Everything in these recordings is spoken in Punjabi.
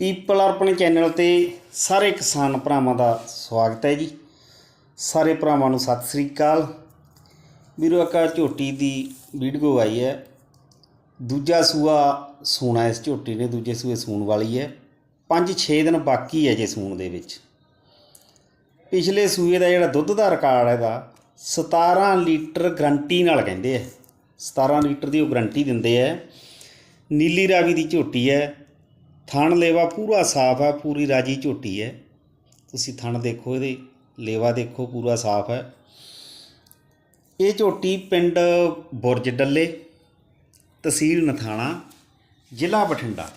ਪੀਪਲ ਆਪਣੇ ਚੈਨਲ ਤੇ ਸਾਰੇ ਕਿਸਾਨ ਭਰਾਵਾਂ ਦਾ ਸਵਾਗਤ ਹੈ ਜੀ। ਸਾਰੇ ਭਰਾਵਾਂ ਨੂੰ ਸਤਿ ਸ੍ਰੀ ਅਕਾਲ। ਵੀਰੋ, ਇੱਕ ਝੋਟੀ ਦੀ ਵੀਡੀਓ ਆਈ ਹੈ। ਦੂਜਾ ਸੂਆ ਸੂਣਾ ਇਸ ਝੋਟੀ ਨੇ, ਦੂਜੇ ਸੂਏ ਸੂਣ ਵਾਲੀ ਹੈ। 5-6 ਦਿਨ ਬਾਕੀ ਹੈ ਜੇ ਸੂਣ ਦੇ ਵਿੱਚ। ਪਿਛਲੇ ਸੂਏ ਦਾ ਜਿਹੜਾ ਦੁੱਧ ਦਾ ਰਿਕਾਰਡ ਹੈਗਾ 17 ਲੀਟਰ ਗਰੰਟੀ ਨਾਲ ਕਹਿੰਦੇ ਆ। 17 ਲੀਟਰ ਦੀ ਉਹ ਗਰੰਟੀ ਦਿੰਦੇ ਆ। ਨੀਲੀ ਰਾਵੀ ਦੀ ਝੋਟੀ ਹੈ। ਥਣ ਲੇਵਾ ਪੂਰਾ ਸਾਫ਼ ਹੈ, ਪੂਰੀ ਰਾਜੀ ਝੋਟੀ ਹੈ। ਤੁਸੀਂ ਥਣ ਦੇਖੋ, ਇਹਦੇ ਲੇਵਾ ਦੇਖੋ, ਪੂਰਾ ਸਾਫ਼ ਹੈ। ਇਹ ਝੋਟੀ ਪਿੰਡ ਬੁਰਜ ਡੱਲੇ, ਤਹਿਸੀਲ ਨਥਾਣਾ, ਜ਼ਿਲ੍ਹਾ ਬਠਿੰਡਾ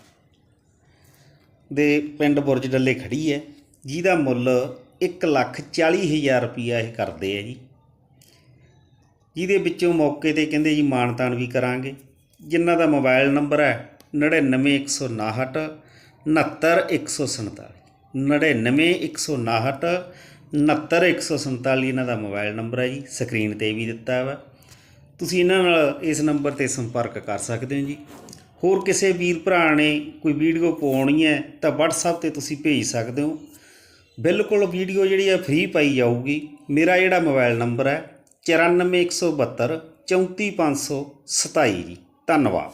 ਦੇ ਪਿੰਡ ਬੁਰਜ ਡੱਲੇ ਖੜੀ ਹੈ। ਜਿਹਦਾ ਮੁੱਲ 140000 ਰੁਪਈਆ ਇਹ ਕਰਦੇ ਆ ਜੀ। ਜਿਹਦੇ ਵਿੱਚੋਂ ਮੌਕੇ ਤੇ ਕਹਿੰਦੇ ਜੀ ਮਾਨਤਾਨ ਵੀ ਕਰਾਂਗੇ। ਜਿਨ੍ਹਾਂ ਦਾ ਮੋਬਾਈਲ ਨੰਬਰ ਹੈ 99159 69147 99159 69147 ਇਹਨਾਂ ਦਾ ਮੋਬਾਈਲ ਨੰਬਰ ਹੈ ਜੀ, ਸਕਰੀਨ ਤੇ ਵੀ ਦਿੱਤਾ ਵਾ। ਤੁਸੀਂ ਇਹਨਾਂ ਨਾਲ ਇਸ ਨੰਬਰ ਤੇ ਸੰਪਰਕ ਕਰ ਸਕਦੇ ਹੋ ਜੀ। ਹੋਰ ਕਿਸੇ ਵੀਰ ਭਰਾ ਨੇ ਕੋਈ ਵੀਡੀਓ ਪਾਉਣੀ ਹੈ ਤਾਂ WhatsApp ਤੇ ਤੁਸੀਂ ਭੇਜ ਸਕਦੇ ਹੋ। ਬਿਲਕੁਲ ਵੀਡੀਓ ਜਿਹੜੀ ਹੈ ਫ੍ਰੀ ਪਾਈ ਜਾਊਗੀ। ਮੇਰਾ ਜਿਹੜਾ ਮੋਬਾਈਲ ਨੰਬਰ ਹੈ 94172 34527 ਜੀ। ਧੰਨਵਾਦ।